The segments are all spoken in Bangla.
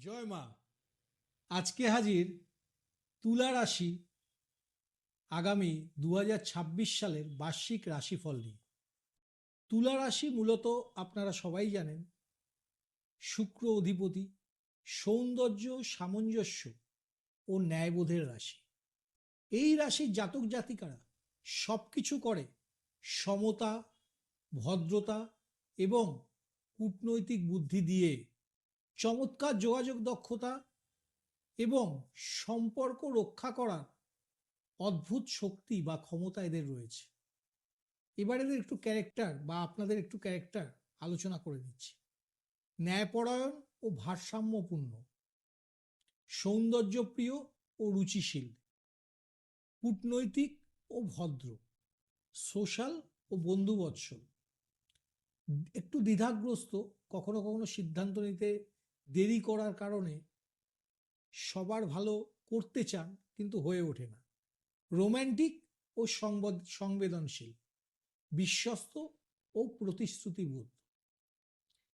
জয় মা। আজকে হাজির তুলা রাশি আগামী দু হাজার ছাব্বিশ সালের বার্ষিক রাশিফল নিয়ে। তুলা রাশি মূলত আপনারা সবাই জানেন, শুক্র অধিপতি, সৌন্দর্য, সামঞ্জস্য ও ন্যায়বোধের রাশি। এই রাশির জাতক জাতিকারা সব কিছু করে সমতা, ভদ্রতা এবং কূটনৈতিক বুদ্ধি দিয়ে চমৎকার যোগাযোগ দক্ষতা এবং সম্পর্ক রক্ষা করার অদ্ভুত শক্তি বা ক্ষমতা এদের রয়েছে। এবার এদের একটু ক্যারেক্টার বা আপনাদের একটু ক্যারেক্টার আলোচনা করে দিচ্ছি। ন্যায়পরায়ণ ও ভারসাম্যপূর্ণ, সৌন্দর্যপ্রিয় ও রুচিশীল, কূটনৈতিক ও ভদ্র সোশ্যাল ও বন্ধুবৎসল, একটু দ্বিধাগ্রস্ত, কখনো কখনো সিদ্ধান্ত নিতে দেরি করার কারণে সবার ভালো করতে চান, কিন্তু হয়ে ওঠে না। রোম্যান্টিক ও সংবদ, সংবেদনশীল, বিশ্বস্ত ও প্রতিশ্রুতিবোধ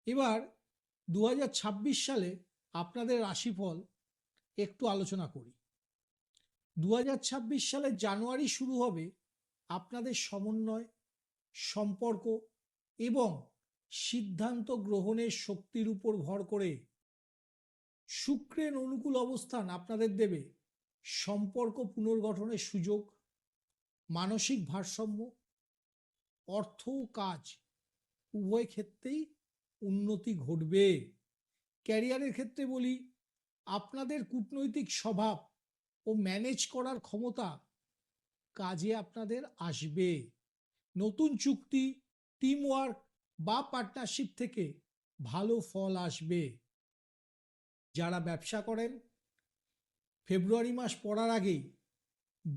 এবার দু হাজার ছাব্বিশ সালে আপনাদের রাশিফল একটু আলোচনা করি। দু হাজার ছাব্বিশ সালে জানুয়ারি শুরু হবে আপনাদের সমন্বয়, সম্পর্ক এবং সিদ্ধান্ত গ্রহণের শক্তির উপর ভর করে শুক্রের অনুকূল অবস্থান আপনাদের দেবে। সম্পর্ক পুনর্গঠনের সুযোগ, মানসিক ভারসাম্য, অর্থ কাজ উভয় ক্ষেত্রেই উন্নতি ঘটবে। ক্যারিয়ারের ক্ষেত্রে বলি, আপনাদের কূটনৈতিক স্বভাব ও ম্যানেজ করার ক্ষমতা কাজে আপনাদের আসবে। নতুন চুক্তি টিম ওয়ার্ক বা পার্টনারশিপ থেকে ভালো ফল আসবে। যারা ব্যবসা করেন, ফেব্রুয়ারি মাস পড়ার আগেই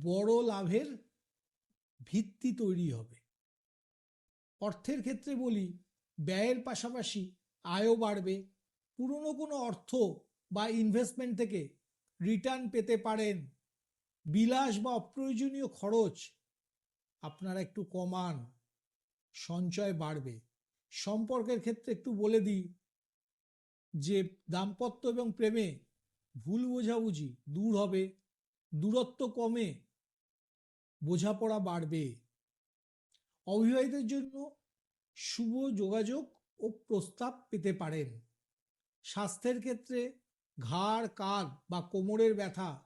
বড় লাভের ভিত্তি তৈরি হবে। অর্থের ক্ষেত্রে বলি, ব্যয়ের পাশাপাশি আয়ও বাড়বে। পুরনো কোনো অর্থ বা ইনভেস্টমেন্ট থেকে রিটার্ন পেতে পারেন। বিলাস বা অপ্রয়োজনীয় খরচ আপনারা একটু কমান, সঞ্চয় বাড়বে। সম্পর্কের ক্ষেত্রে একটু বলে দিই যে দাম্পত্য এবং প্রেমে ভুল বোঝাবুঝি দূর হবে, দূরত্ব কমে বোঝাপড়া বাড়বে। অবিবাহিতের জন্য শুভ যোগাযোগ ও প্রস্তাব পেতে পারেন। স্বাস্থ্যের ক্ষেত্রে ঘাড়, কাঁধ বা কোমরের ব্যথা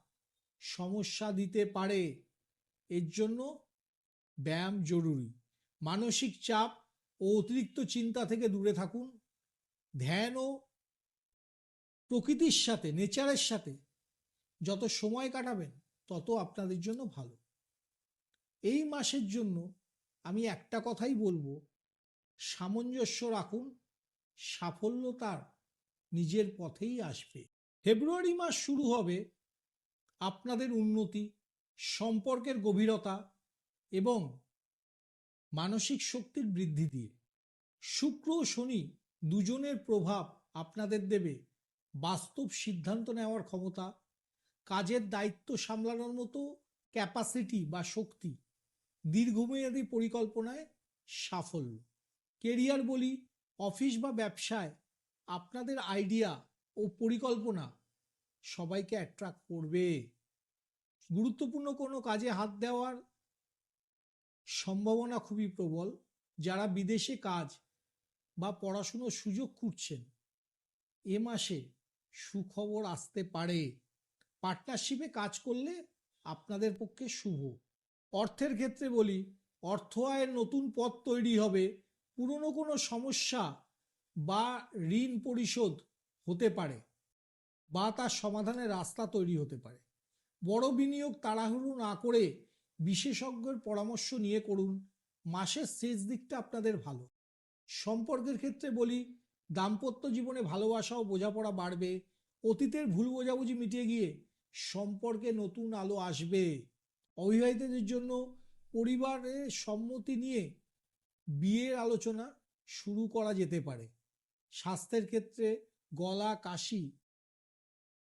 সমস্যা দিতে পারে। এর জন্য ব্যায়াম জরুরি। মানসিক চাপ ও অতিরিক্ত চিন্তা থেকে দূরে থাকুন। ধ্যান ও প্রকৃতির সাথে নেচারের সাথে যত সময় কাটাবেন, তত আপনাদের জন্য ভালো। এই মাসের জন্য আমি একটা কথাই বলব, সামঞ্জস্য রাখুন, সাফল্য তার নিজের পথেই আসবে। ফেব্রুয়ারি মাস শুরু হবে আপনাদের উন্নতি, সম্পর্কের গভীরতা এবং মানসিক শক্তির বৃদ্ধি দিয়ে। শুক্র ও শনি দুজনের প্রভাব আপনাদের দেবে। বাস্তব সিদ্ধান্ত নেওয়ার ক্ষমতা, কাজের দায়িত্ব সামলানোর মতো ক্যাপাসিটি বা শক্তি, দীর্ঘমেয়াদী পরিকল্পনায় সাফল্য। কেরিয়ার বলি অফিস বা ব্যবসায়, আপনাদের আইডিয়া ও পরিকল্পনা সবাইকে অ্যাট্রাক্ট করবে। গুরুত্বপূর্ণ কোনো কাজে হাত দেওয়ার সম্ভাবনা খুবই প্রবল, যারা বিদেশে কাজ বা পড়াশুনোর সুযোগ খুঁজছেন। এ মাসে সুখবর আসতে পারে। পার্টনারশিপে কাজ করলে আপনাদের পক্ষে শুভ। অর্থের ক্ষেত্রে বলি, অর্থ আয়ের নতুন পথ তৈরি হবে। পুরনো কোনো সমস্যা বা ঋণ পরিশোধ হতে পারে বা তার সমাধানের রাস্তা তৈরি হতে পারে। বড় বিনিয়োগ তাড়াহুড়ো না করে বিশেষজ্ঞের পরামর্শ নিয়ে করুন। মাসের শেষ দিকটা আপনাদের ভালো। সম্পর্কের ক্ষেত্রে বলি দাম্পত্য জীবনে ভালোবাসা ও বোঝাপড়া বাড়বে, অতীতের ভুল বোঝাবুঝি মিটিয়ে গিয়ে সম্পর্কে নতুন আলো আসবে। অবিবাহিতদের জন্য পরিবারের সম্মতি নিয়ে বিয়ের আলোচনা শুরু করা যেতে পারে। স্বাস্থ্যের ক্ষেত্রে গলা, কাশি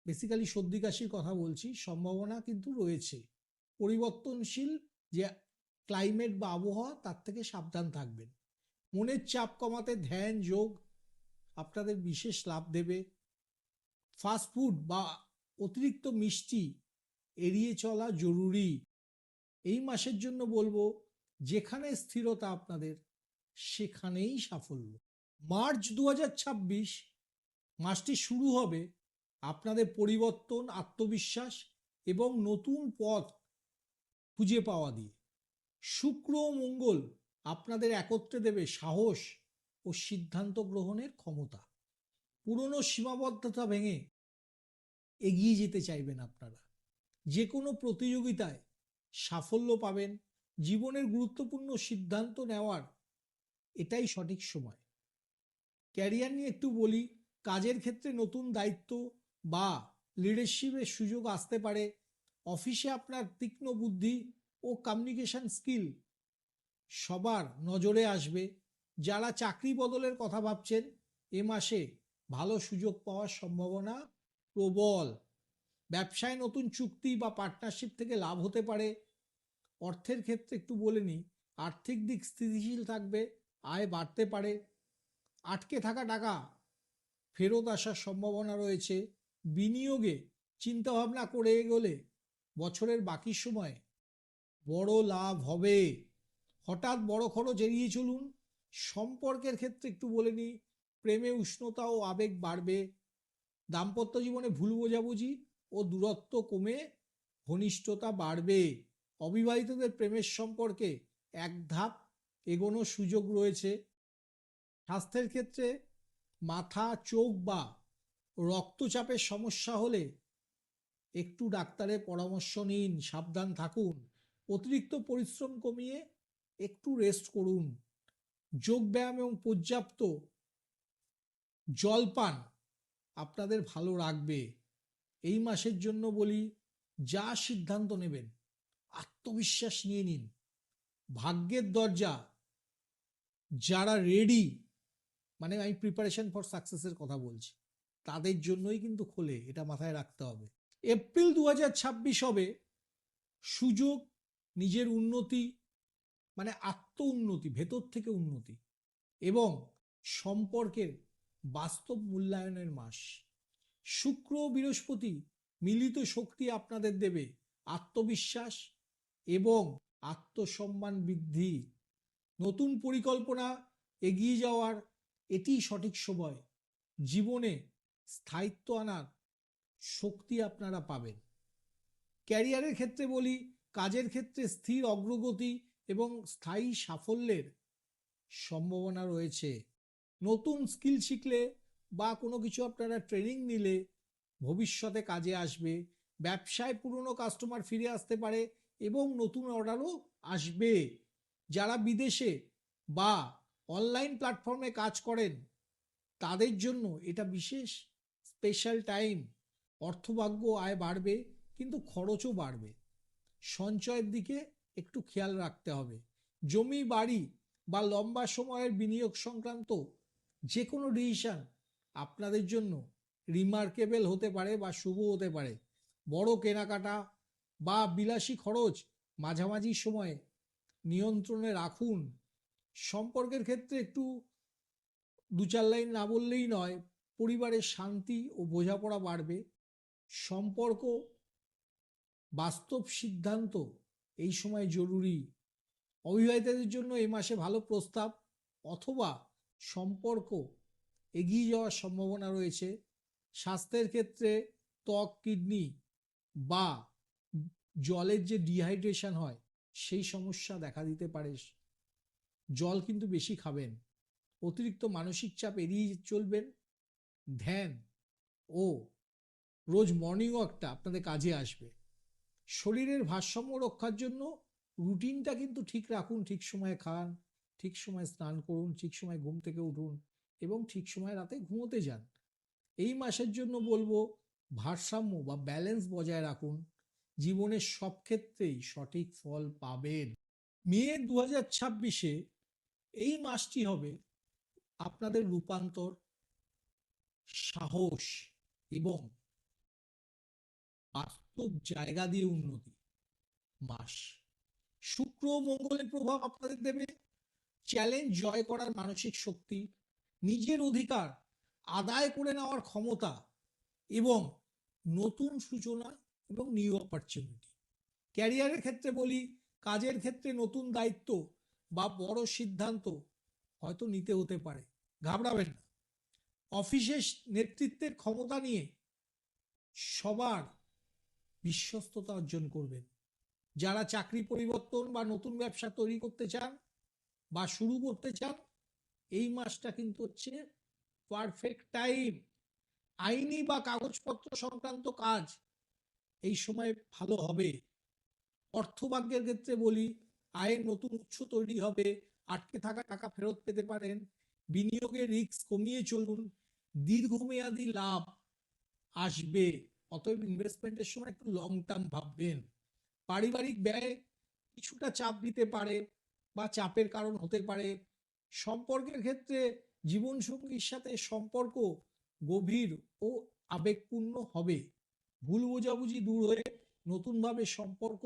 বেসিক্যালি সর্দি, কাশির কথা বলছি, সম্ভাবনা কিন্তু রয়েছে। পরিবর্তনশীল যে ক্লাইমেট বা আবহাওয়া, তার থেকে সাবধান থাকবেন। মনের চাপ কমাতে ধ্যান, যোগ আপনাদের বিশেষ লাভ দেবে। ফাস্টফুড বা অতিরিক্ত মিষ্টি এড়িয়ে চলা জরুরি। এই মাসের জন্য বলব, যেখানে স্থিরতা আপনাদের, সেখানেই সাফল্য। মার্চ দু হাজার ছাব্বিশ মাসটি শুরু হবে আপনাদের পরিবর্তন, আত্মবিশ্বাস এবং নতুন পথ খুঁজে পাওয়া দিয়ে। শুক্র মঙ্গল আপনাদের একত্রে দেবে সাহস ও সিদ্ধান্ত গ্রহণের ক্ষমতা। পুরনো সীমাবদ্ধতা ভেঙে এগিয়ে যেতে চাইবেন আপনারা। যে কোনো প্রতিযোগিতায় সাফল্য পাবেন। জীবনের গুরুত্বপূর্ণ সিদ্ধান্ত নেওয়ার এটাই সঠিক সময়। ক্যারিয়ার নিয়ে একটু বলি, কাজের ক্ষেত্রে নতুন দায়িত্ব বা লিডারশিপের সুযোগ আসতে পারে। অফিসে আপনার তীক্ষ্ণ বুদ্ধি ও কমিউনিকেশন স্কিল সবার নজরে আসবে। যারা চাকরি বদলের কথা ভাবছেন, এ মাসে ভালো সুযোগ পাওয়ার সম্ভাবনা প্রবল। ব্যবসায় নতুন চুক্তি বা পার্টনারশিপ থেকে লাভ হতে পারে। অর্থের ক্ষেত্রে একটু বলে নিই, আর্থিক দিক স্থিতিশীল থাকবে, আয় বাড়তে পারে। আটকে থাকা টাকা ফেরত আসার সম্ভাবনা রয়েছে। বিনিয়োগে চিন্তাভাবনা করে এগোলে বছরের বাকি সময় বড় লাভ হবে। হঠাৎ বড় খরচ এড়িয়ে চলুন। সম্পর্কের ক্ষেত্রে একটু বলে নিই, প্রেমে উষ্ণতা ও আবেগ বাড়বে, দাম্পত্য জীবনে ভুল বোঝাবুঝি ও দূরত্ব কমে, ঘনিষ্ঠতা বাড়বে। অবিবাহিতদের প্রেমের সম্পর্কে এক ধাপ এগোনোর সুযোগ রয়েছে। স্বাস্থ্যের ক্ষেত্রে মাথা, চোখ বা রক্তচাপের সমস্যা হলে একটু ডাক্তারের পরামর্শ নিন, সাবধান থাকুন, অতিরিক্ত পরিশ্রম কমিয়ে একটু রেস্ট করুন। যোগব্যায়াম এবং পর্যাপ্ত জলপান আপনাদের ভালো রাখবে। এই মাসের জন্য বলি, যা সিদ্ধান্ত নেবেন, আত্মবিশ্বাস নিয়ে নিন। ভাগ্যের দরজা, যারা রেডি মানে আমি প্রিপারেশন ফর সাকসেসের কথা বলছি, তাদের জন্যই কিন্তু খোলে, এটা মাথায় রাখতে হবে। এপ্রিল দু হাজার ছাব্বিশ হবে, সুযোগ, নিজের উন্নতি মানে আত্ম উন্নতি, ভেতর থেকে উন্নতি এবং সম্পর্কের বাস্তব মূল্যায়নের মাস। শুক্র বৃহস্পতি মিলিত শক্তি আপনাদের দেবে আত্মবিশ্বাস এবং আত্মসম্মান বৃদ্ধি। নতুন পরিকল্পনা এগিয়ে যাওয়ার এটি সঠিক সময়। জীবনে স্থায়িত্ব আনার শক্তি আপনারা পাবেন। ক্যারিয়ারের ক্ষেত্রে বলি, কাজের ক্ষেত্রে স্থির অগ্রগতি এবং স্থায়ী সাফল্যের সম্ভাবনা রয়েছে। নতুন স্কিল শিখলে বা কোনো কিছু আপনারা ট্রেনিং নিলে ভবিষ্যতে কাজে আসবে, ব্যবসায় পুরনো কাস্টমার ফিরে আসতে পারে এবং নতুন অর্ডারও আসবে। যারা বিদেশে বা অনলাইন প্ল্যাটফর্মে কাজ করেন, তাদের জন্য এটা বিশেষ স্পেশাল টাইম। অর্থভাগ্য আয় বাড়বে, কিন্তু খরচও বাড়বে। সঞ্চয়ের দিকে একটু খেয়াল রাখতে হবে। জমি, বাড়ি বা লম্বা সময়ের বিনিয়োগ সংক্রান্ত যে কোনো ডিসিশন আপনাদের জন্য রিমার্কেবল হতে পারে বা শুভ হতে পারে। বড় কেনাকাটা বা বিলাসী খরচ মাঝামাঝি সময়ে নিয়ন্ত্রণে রাখুন। সম্পর্কের ক্ষেত্রে একটু দু চার লাইন না বললেই নয়, পরিবারের শান্তি ও বোঝাপড়া বাড়বে। সম্পর্ক, বাস্তব সিদ্ধান্ত এই সময় জরুরি। অবিবাহিতদের জন্য এই মাসে ভালো প্রস্তাব অথবা সম্পর্ক এগিয়ে যাওয়ার সম্ভাবনা রয়েছে। স্বাস্থ্যের ক্ষেত্রে ত্বক, কিডনি বা জলের যে ডিহাইড্রেশন হয়, সেই সমস্যা দেখা দিতে পারে। জল কিন্তু বেশি খাবেন। অতিরিক্ত মানসিক চাপ এড়িয়ে চলবেন। ধ্যান ও রোজ মর্নিং ওয়াকটা আপনাদের কাজে আসবে। শরীরের ভারসাম্য রক্ষার জন্য রুটিনটা কিন্তু ঠিক রাখুন, ঠিক সময়ে খান, ঠিক সময় স্নান করুন, ঠিক সময় ঘুম থেকে উঠুন এবং ঠিক সময় রাতে ঘুমোতে যান। এই মাসের জন্য বলব ভারসাম্য বা ব্যালেন্স বজায় রাখুন। জীবনের সব ক্ষেত্রেই সঠিক ফল পাবেন। মে দু হাজার ছাব্বিশে এই মাসটি হবে আপনাদের রূপান্তর, সাহস এবং বাস্তব জায়গা দিয়ে উন্নতি। মাস শুক্র মঙ্গলের প্রভাব আপনাদের দেবে। চ্যালেঞ্জ জয় করার মানসিক শক্তি, নিজের অধিকার আদায় করে নেওয়ার ক্ষমতা এবং নতুন সূচনা এবং নিউ অপরচুনিটি ক্যারিয়ারের ক্ষেত্রে বলি, কাজের ক্ষেত্রে নতুন দায়িত্ব বা বড় সিদ্ধান্ত হয়তো নিতে হতে পারে। ঘাবড়াবেন না। অফিসের নেতৃত্বের ক্ষমতা নিয়ে সবার বিশ্বস্ততা অর্জন করবেন। যারা চাকরি পরিবর্তন বা নতুন ব্যবসা তৈরি করতে চান বা শুরু করতে চান, এই মাসটা কিন্তু হচ্ছে পারফেক্ট টাইম আইনি বা কাগজপত্র সংক্রান্ত কাজ এই সময় ভালো হবে। অর্থভাগ্যের ক্ষেত্রে বলি, আয়ের নতুন উৎস তৈরি হবে, আটকে থাকা টাকা ফেরত পেতে পারেন, বিনিয়োগের রিস্ক কমিয়ে চলুন, দীর্ঘমেয়াদী লাভ আসবে। অতএব ইনভেস্টমেন্টের সময় একটু লং টার্ম ভাববেন। পারিবারিক ব্যয় কিছুটা চাপ দিতে পারে বা চাপের কারণ হতে পারে। সম্পর্কের ক্ষেত্রে জীবনসঙ্গীর সাথে সম্পর্ক গভীর ও আবেগপূর্ণ হবে। ভুল বোঝাবুঝি দূর হয়ে নতুনভাবে সম্পর্ক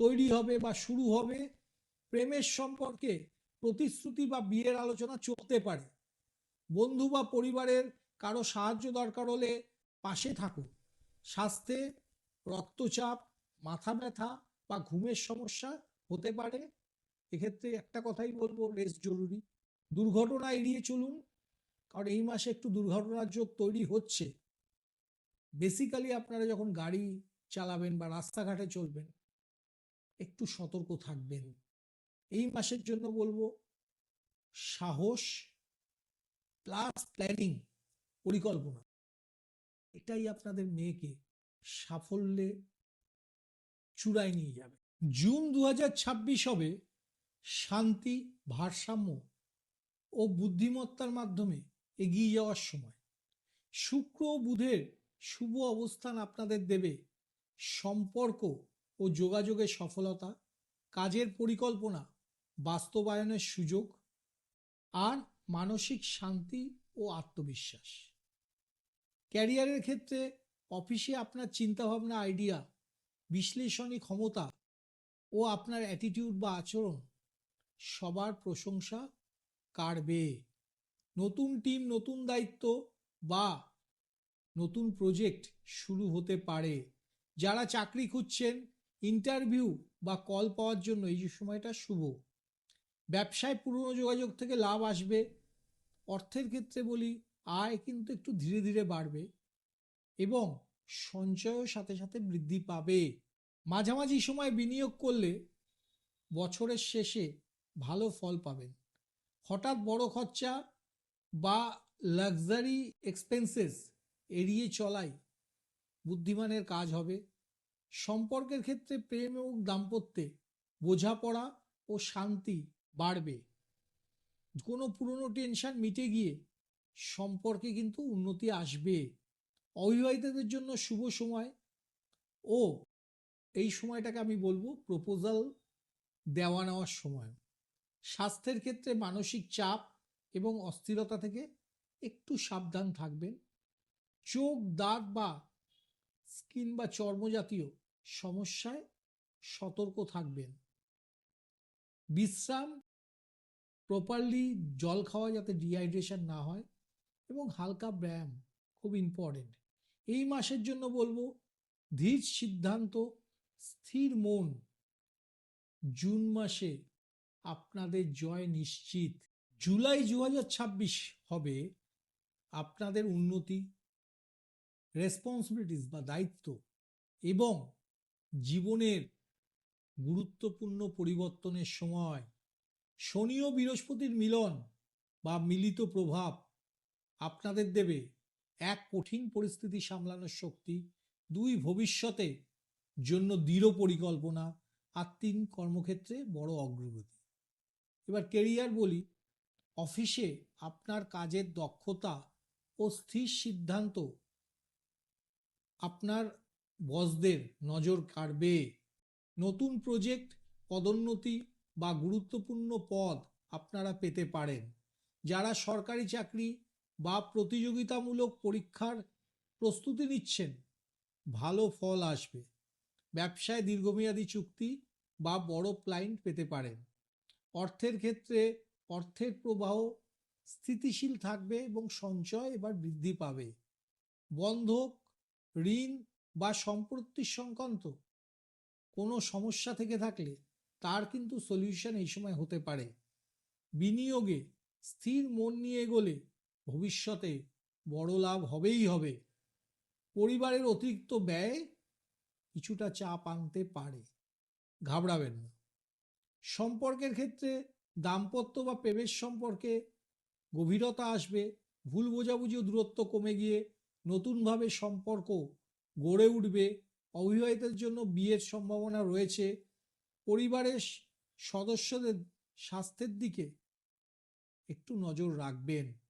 তৈরি হবে বা শুরু হবে। প্রেমের সম্পর্কে প্রতিশ্রুতি বা বিয়ের আলোচনা চলতে পারে। বন্ধু বা পরিবারের কারও সাহায্য দরকার হলে পাশে থাকুন। স্বাস্থ্যে রক্তচাপ, মাথা ব্যথা বা ঘুমের সমস্যা হতে পারে। এক্ষেত্রে একটা কথাই বলব রেস্ট জরুরি। দুর্ঘটনা এড়িয়ে চলুন, কারণ এই মাসে একটু দুর্ঘটনার যোগ তৈরি হচ্ছে। বেসিক্যালি আপনারা যখন গাড়ি চালাবেন বা রাস্তাঘাটে চলবেন, একটু সতর্ক থাকবেন। এই মাসের জন্য বলব, সাহস প্লাস প্ল্যানিং পরিকল্পনা। এটাই আপনাদের মেয়েকে সাফল্যে চূড়ায় নিয়ে যাবে। জুন দু হাজার ছাব্বিশ হবে শান্তি, ভারসাম্য ও বুদ্ধিমত্তার মাধ্যমে এগিয়ে যাওয়ার সময়। শুক্র ও বুধের শুভ অবস্থান আপনাদের দেবে সম্পর্ক ও যোগাযোগের সফলতা, কাজের পরিকল্পনা, বাস্তবায়নের সুযোগ আর মানসিক শান্তি ও আত্মবিশ্বাস। ক্যারিয়ারের ক্ষেত্রে অফিসে আপনার চিন্তাভাবনা আইডিয়া বিশ্লেষণী ক্ষমতা ও আপনার অ্যাটিটিউড বা আচরণ সবার প্রশংসা কাড়বে। নতুন টিম নতুন দায়িত্ব বা নতুন প্রজেক্ট শুরু হতে পারে। যারা চাকরি খুঁজছেন ইন্টারভিউ বা কল পাওয়ার জন্য এই যে সময়টা শুভ। ব্যবসায় পুরনো যোগাযোগ থেকে লাভ আসবে। অর্থের ক্ষেত্রে বলি আয় কিন্তু একটু ধীরে ধীরে বাড়বে এবং সঞ্চয়ও সাথে সাথে বৃদ্ধি পাবে। মাঝামাঝি সময় বিনিয়োগ করলে বছরের শেষে ভালো ফল পাবেন। হঠাৎ বড় খরচা বা লাক্সারি এক্সপেন্সেস এড়িয়ে চলাই বুদ্ধিমানের কাজ হবে। সম্পর্কের ক্ষেত্রে প্রেম এবং দাম্পত্যে বোঝাপড়া ও শান্তি বাড়বে। কোনো পুরনো টেনশন মিটে গিয়ে সম্পর্কে কিন্তু উন্নতি আসবে। অবিবাহিতদের জন্য শুভ সময়। ও, এই সময়টাকে আমি বলব প্রপোজাল দেওয়া নেওয়ার সময়। স্বাস্থ্যের ক্ষেত্রে মানসিক চাপ এবং অস্থিরতা থেকে একটু সাবধান থাকবেন। চোখ, দাঁত বা স্কিন বা চর্মজাতীয় সমস্যায় সতর্ক থাকবেন। বিশ্রাম, প্রপারলি জল খাওয়া যাতে ডিহাইড্রেশন না হয়। এবং হালকা ব্যায়াম খুব ইম্পর্টেন্ট এই মাসের জন্য বলব, ধীর সিদ্ধান্ত, স্থির মন। জুন মাসে আপনাদের জয় নিশ্চিত। জুলাই দু হাজার ছাব্বিশ হবে আপনাদের উন্নতি রেসপন্সিবিলিটিস বা দায়িত্ব এবং জীবনের গুরুত্বপূর্ণ পরিবর্তনের সময় শনি ও বৃহস্পতির মিলন বা মিলিত প্রভাব আপনাদের দেবে এক কঠিন পরিস্থিতি সামলানোর শক্তি, দুই ভবিষ্যতে জন্য দৃঢ় পরিকল্পনা, আর তিন কর্মক্ষেত্রে বড় অগ্রগতি। এবার কেরিয়ার বলি, অফিসে আপনার কাজের দক্ষতা ও স্থির সিদ্ধান্ত আপনার বসদের নজর কাড়বে। নতুন প্রজেক্ট, পদোন্নতি বা গুরুত্বপূর্ণ পদ আপনারা পেতে পারেন। যারা সরকারি চাকরি বা প্রতিযোগিতামূলক পরীক্ষার প্রস্তুতি নিচ্ছেন, ভালো ফল আসবে। ব্যবসায় দীর্ঘমেয়াদী চুক্তি বা বড় ক্লায়েন্ট পেতে পারেন। অর্থের ক্ষেত্রে অর্থের প্রবাহ স্থিতিশীল থাকবে এবং সঞ্চয় এবার বৃদ্ধি পাবে। বন্ধক, ঋণ বা সম্পত্তির সংক্রান্ত কোনো সমস্যা থেকে থাকলে তার কিন্তু সলিউশন এই সময় হতে পারে। বিনিয়োগে স্থির মন নিয়ে এগোলে ভবিষ্যতে বড় লাভ হবেই হবে। পরিবারের অতিরিক্ত ব্যয় কিছুটা চাপ আনতে পারে। ঘাবড়াবেন না। সম্পর্কের ক্ষেত্রে দাম্পত্য বা প্রেমের সম্পর্কে গভীরতা আসবে, ভুল বোঝাবুঝি দূরত্ব কমে গিয়ে নতুনভাবে সম্পর্ক গড়ে উঠবে অবিবাহিতের জন্য বিয়ের সম্ভাবনা রয়েছে। পরিবারের সদস্যদের স্বাস্থ্যের দিকে একটু নজর রাখবেন।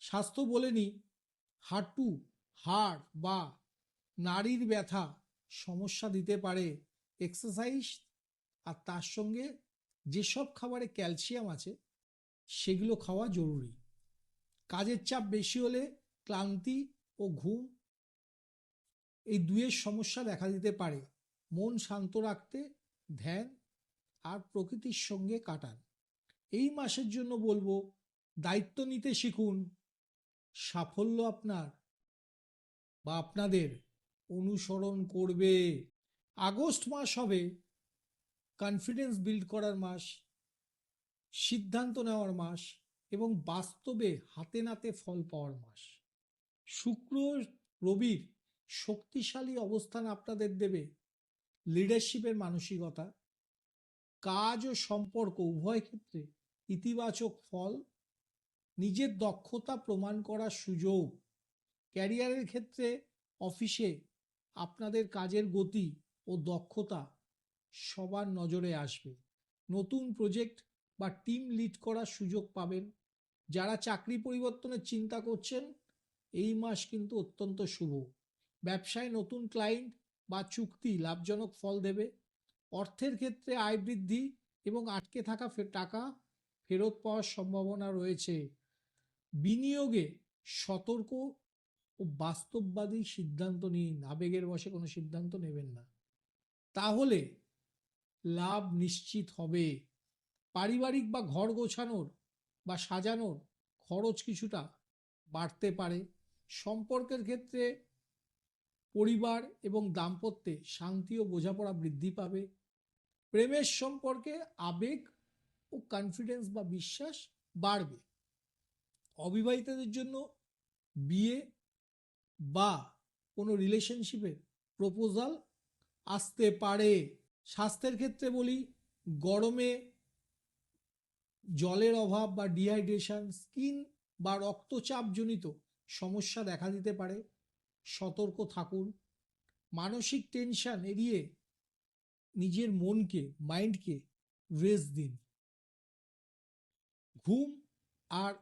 স্বাস্থ্য বলেনি হাঁটু, হাড় বা নারীর ব্যথা সমস্যা দিতে পারে। এক্সারসাইজ আর তার সঙ্গে যেসব খাবারে ক্যালসিয়াম আছে, সেগুলো খাওয়া জরুরি। কাজের চাপ বেশি হলে ক্লান্তি ও ঘুম এই দুয়ের সমস্যা দেখা দিতে পারে। মন শান্ত রাখতে, ধ্যান আর প্রকৃতির সঙ্গে কাটান। এই মাসের জন্য বলব, দায়িত্ব নিতে শিখুন। সাফল্য আপনার বা আপনাদের অনুসরণ করবে। আগস্ট মাস হবে। কনফিডেন্স বিল্ড করার মাস, সিদ্ধান্ত নেওয়ার মাস এবং বাস্তবে হাতে নাতে ফল পাওয়ার মাস। শুক্র, রবির শক্তিশালী অবস্থান আপনাদের দেবে। লিডারশিপের মানসিকতা, কাজ ও সম্পর্ক উভয় ক্ষেত্রে ইতিবাচক ফল নিজের দক্ষতা প্রমাণ করার সুযোগ। ক্যারিয়ারের ক্ষেত্রে অফিসে আপনাদের কাজের গতি ও দক্ষতা সবার নজরে আসবে। নতুন প্রজেক্ট বা টিম লিড করার সুযোগ পাবেন। যারা চাকরি পরিবর্তনের চিন্তা করছেন, এই মাস কিন্তু অত্যন্ত শুভ। ব্যবসায় নতুন ক্লায়েন্ট বা চুক্তি লাভজনক ফল দেবে। অর্থের ক্ষেত্রে আয় বৃদ্ধি এবং আটকে থাকা টাকা ফেরত পাওয়ার সম্ভাবনা রয়েছে। বিনিয়োগে সতর্ক ও বাস্তববাদী সিদ্ধান্ত নিন। আবেগের বশে কোনো সিদ্ধান্ত নেবেন না। তাহলে লাভ নিশ্চিত হবে। পারিবারিক বা ঘর গোছানোর বা সাজানোর খরচ কিছুটা বাড়তে পারে। সম্পর্কের ক্ষেত্রে পরিবার এবং দাম্পত্যে শান্তি ও বোঝাপড়া বৃদ্ধি পাবে। প্রেমের সম্পর্কে আবেগ ও কনফিডেন্স বা বিশ্বাস বাড়বে। অবিবাহিতদের জন্য বিয়ে বা কোনো রিলেশনশিপের প্রপোজাল আসতে পারে। স্বাস্থ্যের ক্ষেত্রে বলি, গরমে জলের অভাব বা ডিহাইড্রেশন স্কিন বা রক্তচাপজনিত সমস্যা দেখা দিতে পারে। সতর্ক থাকুন। মানসিক টেনশন এড়িয়ে নিজের মনকে মাইন্ডকে রেস্ট দিন। ঘুম আর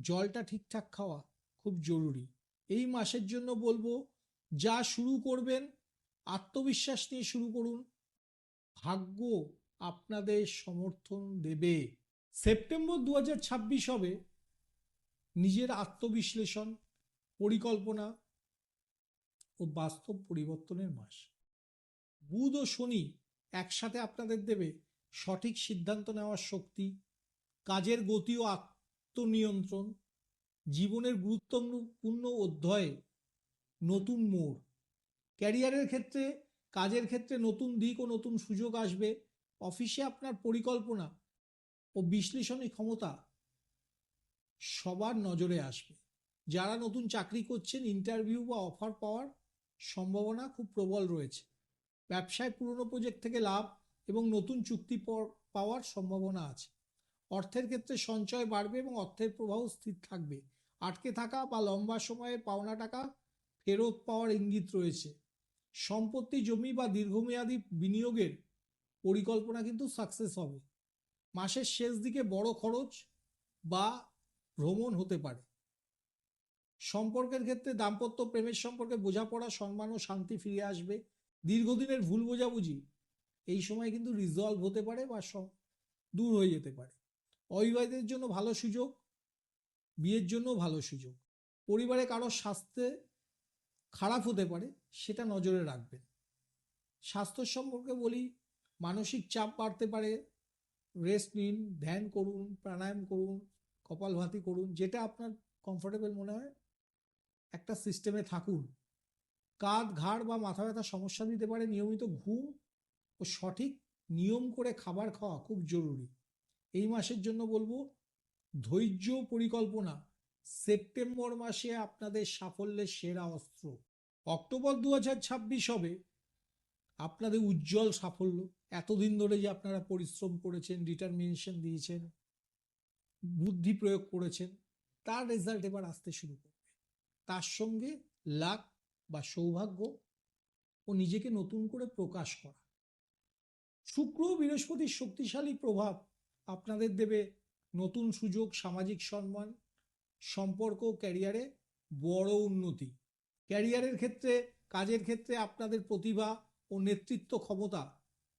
জলটা ঠিকঠাক খাওয়া খুব জরুরি। এই মাসের জন্য বলব, যা শুরু করবেন, আত্মবিশ্বাস নিয়ে শুরু করুন। ভাগ্য আপনাদের সমর্থন দেবে। সেপ্টেম্বর দু হাজার ছাব্বিশ হবে। নিজের আত্মবিশ্লেষণ, পরিকল্পনা ও বাস্তব পরিবর্তনের মাস। বুধ ও শনি একসাথে আপনাদের দেবে সঠিক সিদ্ধান্ত নেওয়ার শক্তি, কাজের গতি ও আত্মনিয়ন্ত্রণ, জীবনের গুরুত্বপূর্ণ অধ্যায়ে, নতুন মোড়। ক্যারিয়ারের ক্ষেত্রে, কাজের ক্ষেত্রে নতুন দিক ও নতুন সুযোগ আসবে। অফিসে আপনার পরিকল্পনা ও বিশ্লেষণী ক্ষমতা সবার নজরে আসবে। যারা নতুন চাকরি করছেন ইন্টারভিউ বা অফার পাওয়ার সম্ভাবনা খুব প্রবল রয়েছে। ব্যবসায় পুরনো প্রজেক্ট থেকে লাভ এবং নতুন চুক্তি পাওয়ার সম্ভাবনা আছে। অর্থের ক্ষেত্রে সঞ্চয় বাড়বে এবং অর্থের প্রবাহ স্থির থাকবে। আটকে থাকা বা লম্বা সময়ে পাওনা টাকা ফেরত পাওয়ার ইঙ্গিত রয়েছে। সম্পত্তি, জমি বা দীর্ঘমেয়াদী বিনিয়োগের পরিকল্পনা কিন্তু সাকসেস হবে। মাসের শেষ দিকে বড় খরচ বা ভ্রমণ হতে পারে। সম্পর্কের ক্ষেত্রে দাম্পত্য প্রেমের সম্পর্কে বোঝাপড়া, সম্মান ও শান্তি ফিরে আসবে। দীর্ঘদিনের ভুল বোঝাবুঝি, এই সময় কিন্তু রিজলভ হতে পারে বা দূর হয়ে যেতে পারে। অবিবাহিতের জন্য ভালো সুযোগ, বিয়ের জন্য ভালো সুযোগ। পরিবারে কারোর স্বাস্থ্যে খারাপ হতে পারে, সেটা নজরে রাখবেন। স্বাস্থ্য সম্পর্কে বলি, মানসিক চাপ বাড়তে পারে। রেস্ট নিন, ধ্যান করুন, প্রাণায়াম করুন, কপালভাতি করুন, যেটা আপনার কমফোর্টেবল মনে হয়, একটা সিস্টেমে থাকুন। কাঁধ, ঘাড় বা মাথা ব্যথা সমস্যা দিতে পারে, নিয়মিত ঘুম ও সঠিক নিয়ম করে খাবার খাওয়া খুব জরুরি। এই মাসের জন্য বলব, ধৈর্য পরিকল্পনা। সেপ্টেম্বর মাসে আপনাদের সাফল্যের সেরা অস্ত্র। অক্টোবর দু হবে। আপনাদের উজ্জ্বল সাফল্য। এতদিন ধরে যে আপনারা পরিশ্রম করেছেন ডিটারমিনেশন দিয়েছেন, বুদ্ধি প্রয়োগ করেছেন, তার রেজাল্ট এবার আসতে শুরু করবে। তার সঙ্গে লাক বা সৌভাগ্য ও নিজেকে নতুন করে প্রকাশ করা। শুক্র বৃহস্পতির শক্তিশালী প্রভাব আপনাদের দেবে নতুন সুযোগ, সামাজিক সম্মান, সম্পর্ক ক্যারিয়ারে বড় উন্নতি। ক্যারিয়ারের ক্ষেত্রে, কাজের ক্ষেত্রে আপনাদের প্রতিভা ও নেতৃত্ব ক্ষমতা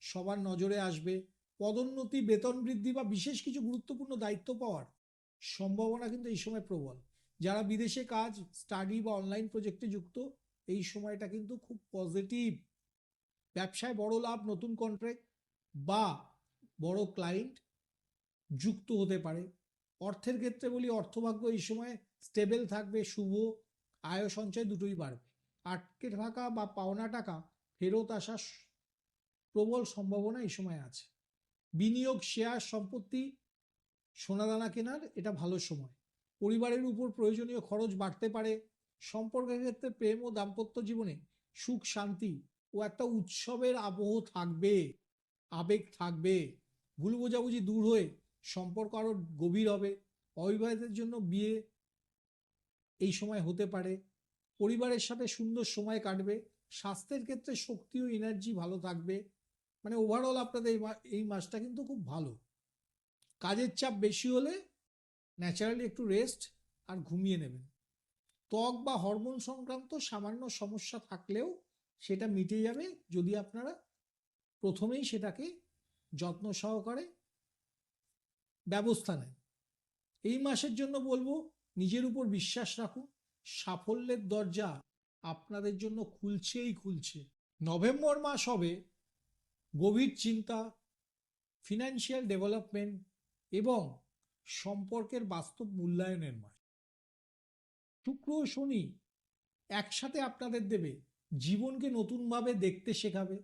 সবার নজরে আসবে। পদোন্নতি, বেতন বৃদ্ধি বা বিশেষ কিছু গুরুত্বপূর্ণ দায়িত্ব পাওয়ার সম্ভাবনা কিন্তু এই সময় প্রবল। যারা বিদেশে কাজ স্টাডি বা অনলাইন প্রজেক্টে যুক্ত, এই সময়টা কিন্তু খুব পজিটিভ ব্যবসায় বড় লাভ, নতুন কন্ট্রাক্ট বা বড় ক্লায়েন্ট যুক্ত হতে পারে। অর্থের ক্ষেত্রে বলি অর্থভাগ্য এই সময় স্টেবল থাকবে, শুভ, আয় সঞ্চয় দুটোই বাড়বে। আটকে থাকা বা পাওনা টাকা ফেরত আসার প্রবল সম্ভাবনা এই সময় আছে। বিনিয়োগ শেয়ার সম্পত্তি, সোনাদানা কেনার এটা ভালো সময়। পরিবারের উপর প্রয়োজনীয় খরচ বাড়তে পারে। সম্পর্কের ক্ষেত্রে প্রেম ও দাম্পত্য জীবনে সুখ, শান্তি ও একটা উৎসবের আবহ থাকবে, আবেগ থাকবে। ভুল বোঝাবুঝি দূর হয়ে সম্পর্ক আরও গভীর হবে। অবিবাহিতের জন্য বিয়ে এই সময় হতে পারে। পরিবারের সাথে সুন্দর সময় কাটবে। স্বাস্থ্যের ক্ষেত্রে শক্তি ও এনার্জি ভালো থাকবে। মানে ওভারঅল আপনাদের এই মাসটা কিন্তু খুব ভালো। কাজের চাপ বেশি হলে ন্যাচারালি একটু রেস্ট আর ঘুমিয়ে নেবেন। ত্বক বা হরমোন সংক্রান্ত সামান্য সমস্যা থাকলেও সেটা মিটে যাবে যদি আপনারা প্রথমেই সেটাকে যত্ন সহকারে ব্যবস্থা নেন। এই মাসের জন্য বলব, নিজের উপর বিশ্বাস রাখুন, সাফল্যের দরজা আপনাদের জন্য খুলছেই খুলছে। নভেম্বর মাস হবে গভীর চিন্তা ফিনান্সিয়াল ডেভেলপমেন্ট এবং সম্পর্কের বাস্তব মূল্যায়নের মাস। শুক্র শনি একসাথে আপনাদের দেবে, জীবনকে নতুনভাবে দেখতে শেখাবে,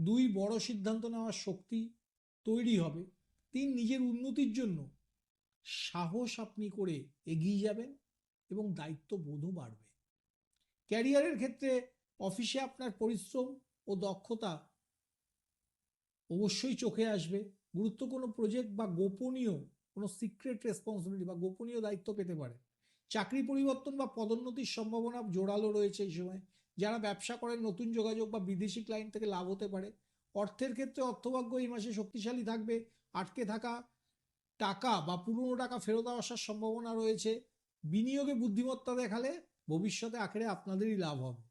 দুই বড় সিদ্ধান্ত নেওয়ার শক্তি তৈরি হবে। তিন নিজের উন্নতির জন্য সাহস আপনি করে এগিয়ে যাবেন এবং দায়িত্ববোধও বাড়বে। ক্যারিয়ারের ক্ষেত্রে অফিসে আপনার পরিশ্রম ও দক্ষতা অবশ্যই চোখে আসবে। গুরুত্বপূর্ণ প্রজেক্ট বা গোপনীয় কোনো সিক্রেট রেসপন্সিবিলিটি বা গোপনীয় দায়িত্ব পেতে পারে। চাকরি পরিবর্তন বা পদোন্নতির সম্ভাবনা জোরালো রয়েছে এই সময়। যারা ব্যবসা করেন, নতুন যোগাযোগ বা বিদেশি ক্লায়েন্ট থেকে লাভ হতে পারে। অর্থের ক্ষেত্রে অর্থভাগ্য এই মাসে শক্তিশালী থাকবে। আটকে থাকা টাকা বা পুরনো টাকা ফেরত আসার সম্ভাবনা রয়েছে, বিনিয়োগে বুদ্ধিমত্তা দেখালে ভবিষ্যতে আখেরে আপনাদেরই লাভ হবে।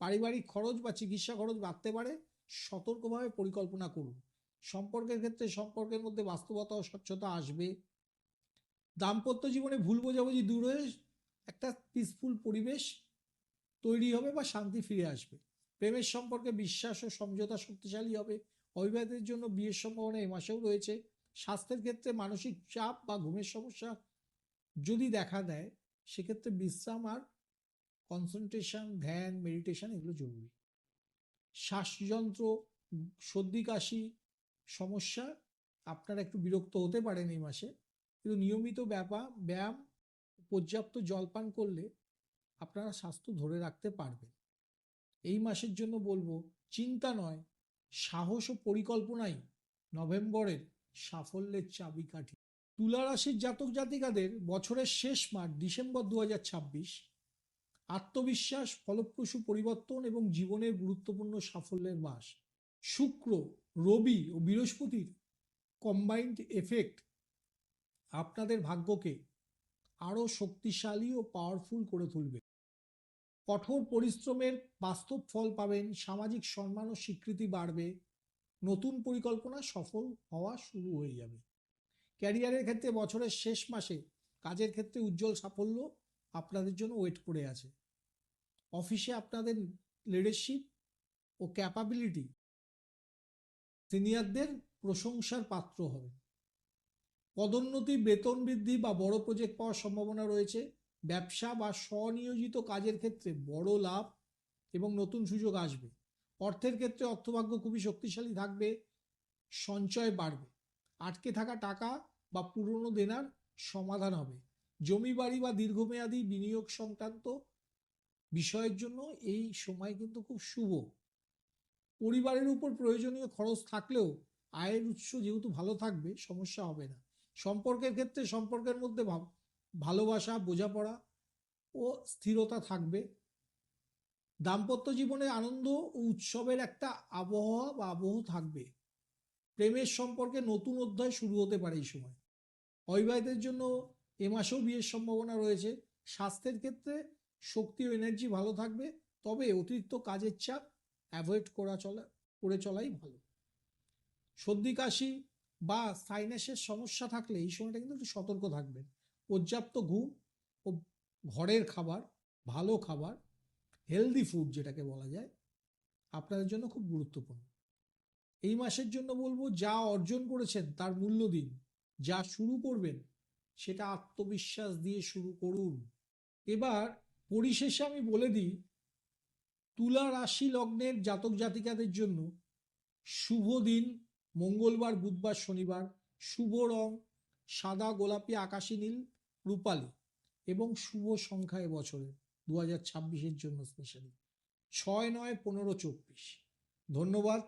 পারিবারিক খরচ বা চিকিৎসা খরচ বাড়তে পারে, সতর্কভাবে পরিকল্পনা করুন। সম্পর্কের ক্ষেত্রে সম্পর্কের মধ্যে বাস্তবতা ও স্বচ্ছতা আসবে। দাম্পত্য জীবনে ভুল বোঝাবুঝি দূর হয়ে একটা পিসফুল পরিবেশ তৈরি হবে বা শান্তি ফিরে আসবে। প্রেমের সম্পর্কে বিশ্বাস ও সমঝোতা শক্তিশালী হবে। অবিবাহিতের জন্য বিয়ের সম্ভাবনা এই মাসেও রয়েছে। স্বাস্থ্যের ক্ষেত্রে মানসিক চাপ বা ঘুমের সমস্যা যদি দেখা দেয়, সেক্ষেত্রে বিশ্রাম আর কনসেন্ট্রেশন ধ্যান মেডিটেশন এগুলো জরুরি। শ্বাসযন্ত্র, সর্দি, কাশি সমস্যা আপনারা একটু বিরক্ত হতে পারেন এই মাসে। কিন্তু নিয়মিত ব্যাপা, ব্যায়াম, পর্যাপ্ত জলপান করলে আপনারা স্বাস্থ্য ধরে রাখতে পারবেন। এই মাসের জন্য বলব, চিন্তা নয় সাহস ও পরিকল্পনাই নভেম্বরের সাফল্যের চাবিকাঠি। তুলা রাশির জাতক জাতিকাদের বছরের শেষ মাস ডিসেম্বর দুহাজার ছাব্বিশ আত্মবিশ্বাস, ফলপ্রসূ পরিবর্তন এবং জীবনের গুরুত্বপূর্ণ সাফল্যের মাস। শুক্র, রবি ও বৃহস্পতির কম্বাইন্ড এফেক্ট আপনাদের ভাগ্যকে আরও শক্তিশালী ও পাওয়ারফুল করে তুলবে। কঠোর পরিশ্রমের বাস্তব ফল পাবেন, সামাজিক সম্মান ও স্বীকৃতি বাড়বে, নতুন পরিকল্পনা সফল হওয়া শুরু হয়ে যাবে। ক্যারিয়ারের ক্ষেত্রে বছরের শেষ মাসে কাজের ক্ষেত্রে উজ্জ্বল সাফল্য আপনাদের জন্য ওয়েট করে আছে। অফিসে আপনাদের লিডারশিপ ও ক্যাপাবিলিটি সিনিয়রদের প্রশংসার পাত্র হবে। পদোন্নতি, বেতন বৃদ্ধি বা বড় প্রজেক্ট পাওয়ার সম্ভাবনা রয়েছে। ব্যবসা বা স্বনিয়োজিত কাজের ক্ষেত্রে বড় লাভ এবং নতুন সুযোগ আসবে। অর্থের ক্ষেত্রে অর্থভাগ্য খুবই শক্তিশালী থাকবে, সঞ্চয় বাড়বে। আটকে থাকা টাকা বা পুরনো দেনার সমাধান হবে। জমি বাড়ি বা দীর্ঘমেয়াদী বিনিয়োগ সংক্রান্ত বিষয়ের জন্য এই সময় কিন্তু খুব শুভ। পরিবারের উপর প্রয়োজনীয় খরচ থাকলেও আয়ের উৎস যেহেতু ভালো থাকবে, সমস্যা হবে না। সম্পর্কের ক্ষেত্রে সম্পর্কের মধ্যে ভাব- ভালোবাসা, বোঝাপড়া ও স্থিরতা থাকবে। দাম্পত্য জীবনে আনন্দ ও উৎসবের একটা আবহাওয়া বা আবহ থাকবে। প্রেমের সম্পর্কে নতুন অধ্যায় শুরু হতে পারে এই সময়। অবিবাহিতের জন্য এ মাসেও বিয়ের সম্ভাবনা রয়েছে। স্বাস্থ্যের ক্ষেত্রে শক্তি ও এনার্জি ভালো থাকবে, তবে অতিরিক্ত কাজের চাপ অ্যাভয়েড করা চলা, করে চলাই ভালো। সর্দি, কাশি বা সাইনাসের সমস্যা থাকলে এই সময়টা কিন্তু একটু সতর্ক থাকবেন। পর্যাপ্ত ঘুম ও ঘরের খাবার, ভালো খাবার হেলদি ফুড যেটাকে বলা যায়, আপনাদের জন্য খুব গুরুত্বপূর্ণ। এই মাসের জন্য বলব, যা অর্জন করেছেন তার মূল্য দিন, যা শুরু করবেন, সেটা আত্মবিশ্বাস দিয়ে শুরু করুন। এবার পরিশেষে আমি বলে দিই, তুলা রাশি লগ্নের জাতক জাতিকাদের জন্য শুভ দিন, মঙ্গলবার, বুধবার, শনিবার, শুভ রং, সাদা গোলাপি, আকাশি নীল রূপালী এবং শুভ সংখ্যা এবছরের দু হাজার ছাব্বিশের জন্য স্পেশালি ছয় নয় পনেরো চব্বিশ। ধন্যবাদ।